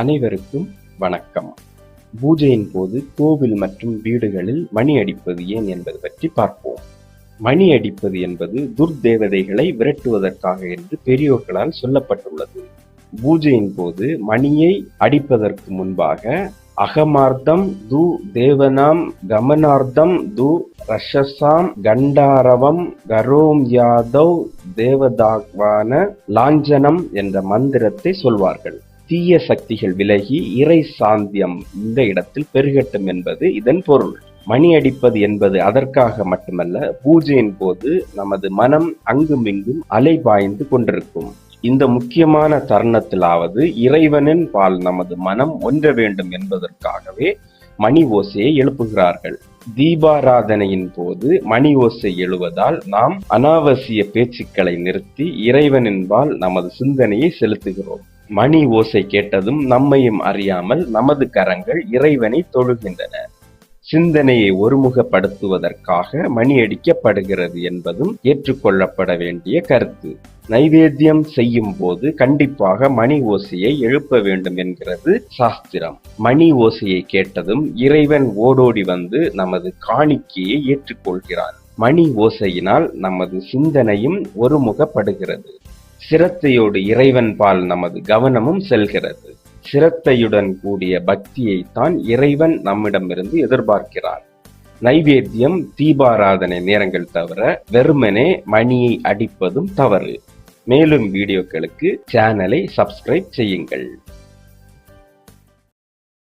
அனைவருக்கும் வணக்கம். பூஜையின் போது கோவில் மற்றும் வீடுகளில் மணி அடிப்பது ஏன் என்பது பற்றி பார்ப்போம். மணி அடிப்பது என்பது துர்தேவதைகளை விரட்டுவதற்காக என்று பெரியோர்களால் சொல்லப்பட்டுள்ளது. பூஜையின் போது மணியை அடிப்பதற்கு முன்பாக அகமார்த்தம் து தேவனாம் கமனார்த்தம் து ரஷசாம் கண்டாரவம் கரோம் யாதவ் தேவதாக்வான லாஞ்சனம் என்ற மந்திரத்தை சொல்வார்கள். தீய சக்திகள் விலகி இறை சாந்தியம் இந்த இடத்தில் பெருகட்டும் என்பது இதன் பொருள். மணி அடிப்பது என்பது அதற்காக மட்டுமல்ல பூஜையின் போது நமது மனம் அங்குமிங்கும் அலைபாய்ந்து கொண்டிருக்கும். இந்த முக்கியமான தருணத்திலாவது இறைவனின் பால் நமது மனம் ஒன்ற வேண்டும் என்பதற்காகவே மணி ஓசையை எழுப்புகிறார்கள். தீபாராதனையின் போது மணி ஓசை எழுவதால் நாம் அனாவசிய பேச்சுக்களை நிறுத்தி இறைவனின்பால் நமது சிந்தனையை செலுத்துகிறோம். மணி ஓசை கேட்டதும் நம்மையும் அறியாமல் நமது கரங்கள் இறைவனை தொழுகின்றன. சிந்தனையை ஒருமுகப்படுத்துவதற்காக மணி அடிக்கப்படுகிறது என்பதும் ஏற்றுக்கொள்ளப்பட வேண்டிய கருத்து. நைவேத்தியம் செய்யும் போது கண்டிப்பாக மணி ஓசையை எழுப்ப வேண்டும் என்கிறது சாஸ்திரம். மணி ஓசையை கேட்டதும் இறைவன் ஓடோடி வந்து நமது காணிக்கையை ஏற்றுக்கொள்கிறான். மணி ஓசையினால் நமது சிந்தனையும் ஒருமுகப்படுகிறது. சிரத்தையோடு இறைவன் பால் நமது கவனமும் செல்கிறது. சிரத்தையுடன் கூடிய பக்தியை தான் இறைவன் நம்மிடமிருந்து எதிர்பார்க்கிறார். நைவேத்தியம் தீபாராதனை நேரங்கள் தவிர வெறுமனே மணியை அடிப்பதும் தவறு. மேலும் வீடியோக்களுக்கு சேனலை சப்ஸ்கிரைப் செய்யுங்கள்.